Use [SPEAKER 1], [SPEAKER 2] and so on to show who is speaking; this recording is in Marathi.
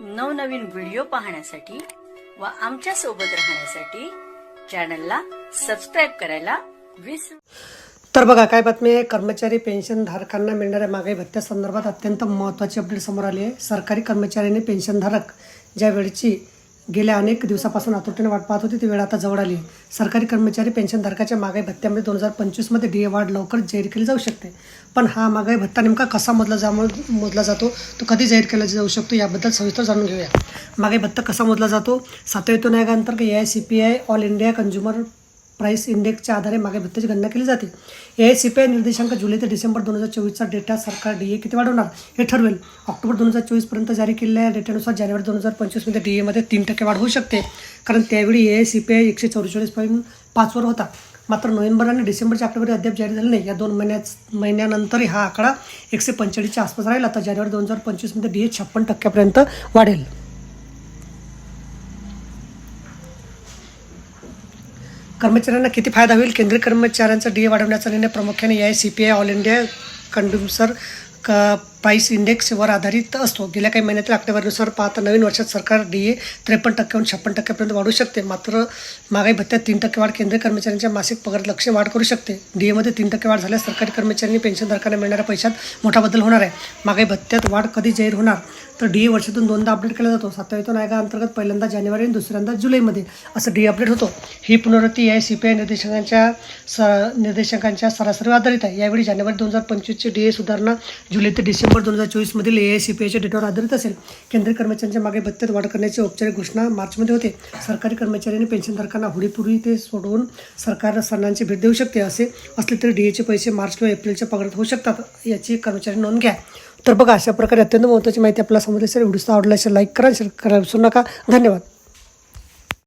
[SPEAKER 1] नवनवीन व्हिडिओ पाहण्यासाठी व आमच्यासोबत राहण्यासाठी चॅनलला सबस्क्राईब करायला विसरू
[SPEAKER 2] तर बघा काय बातमी आहे? कर्मचारी पेन्शन धारकांना मिळणाऱ्या महागाई भत्त्या संदर्भात अत्यंत महत्त्वाची अपडेट समोर आली आहे. सरकारी कर्मचाऱ्यांनी पेन्शनधारक ज्या वेळची गेल्या अनेक दिवसापासून आतुरतेने वाट पाहत होती ती वेळ आता जवळ आली आहे. सरकारी कर्मचारी पेन्शनधारकाच्या महागाई भत्त्यामध्ये म्हणजे दोन हजार पंचवीसमध्ये डी ए वाढ लवकर जाहीर केली जाऊ शकते. पण हा महागाई भत्ता नेमका कसा मोजला जा मोजला जातो तो कधी जाहीर केला जाऊ शकतो याबद्दल सविस्तर जाणून घेऊया. महागाई भत्ता कसा मोजला जातो? सातव्या आयोगाअंतर्गत A I C P I all India consumer price इंडेक्सच्या आधारे मागे भत्त्याची गणना केली जाते. A I C P I निर्देशांक जुलै ते डिसेंबर दोन हजार चोवीसचा डेटा सरकार डी ए किती वाढवणार? हे ठरवेल. ऑक्टोबर दोन हजार चोवीसपर्यंत जारी केलेल्या या डेटानुसार जानेवारी दोन हजार पंचवीसमध्ये डी एमध्ये तीन टक्के वाढ होऊ शकते. कारण त्यावेळी A I C P I एकशे चौवेचाळीस पॉईंट पाचवर होता. मात्र नोव्हेंबर आणि डिसेंबरच्या आकडेवारी अद्याप जारी झाले नाही. या दोन महिन्याच महिन्यानंतरही हा आकडा एकशे पंचेचाळीसच्या आसपास राहिला. तर जानेवारी दोन हजार पंचवीसमध्ये डी ए छप्पन टक्क्यापर्यंत वाढेल. कर्मचाऱ्यांना किती फायदा होईल? केंद्रीय कर्मचाऱ्यांचा डी ए वाढवण्याचा निर्णय प्रामुख्याने या I C P I all India consumer क प्राईस इंडेक्सवर आधारित असतो. गेल्या काही महिन्यातील आकडेवारीनुसार पाहता नवीन वर्षात सरकार डी ए त्रेपन्न टक्क्याहून छप्पन टक्क्यापर्यंत वाढू शकते. मात्र महागाई भत्त्यात तीन टक्के वाढ केंद्रीय कर्मचाऱ्यांच्या मासिक पगारात लक्ष वाढ करू शकते. डी एमध्ये तीन टक्के वाढ झाल्यास सरकारी कर्मचाऱ्यांनी पेन्शनधारकांना मिळणाऱ्या पैशात मोठा बदल होणार आहे. महागाई भत्त्यात वाढ कधी जाहीर होणार? तर डी ए वर्षातून दोनदा अपडेट केला जातो. सातव्या वेतन आयोगाअंतर्गत पहिल्यांदा जानेवारी आणि दुसऱ्यांदा जुलैमध्ये असं डी अपडेट होतो. ही पुनरावृत्ती या आय सी पी आय निर्देशकांच्या स निर्देशकांच्या सरासरीवर आधारित आहे. यावेळी जानेवारी दोन हजार पंचवीसची डी ए सुधारणा जुलै ते डिसेंबर दोन हजार चोवीसमधील ए आय सी पी आयच्या डेटावर आधारित असेल केंद्रीय कर्मचाऱ्यांच्या मागे भत्त्यात वाढ करण्याची औपचारिक घोषणा मार्चमध्ये होते. सरकारी कर्मचाऱ्यांनी पेन्शनधारकांना होळीपूर्वी ते सोडवून सरकार सणांची भेट देऊ शकते असे असले तरी डी एचे पैसे मार्च किंवा एप्रिलच्या पगारात होऊ शकतात याची कर्मचारी नोंद घ्या. तर बघा अशा प्रकारे अत्यंत महत्त्वाची माहिती आपल्याला समजली सर व्हिडिओ आवडला असेल लाईक करा शेअर करा विसरू नका. धन्यवाद.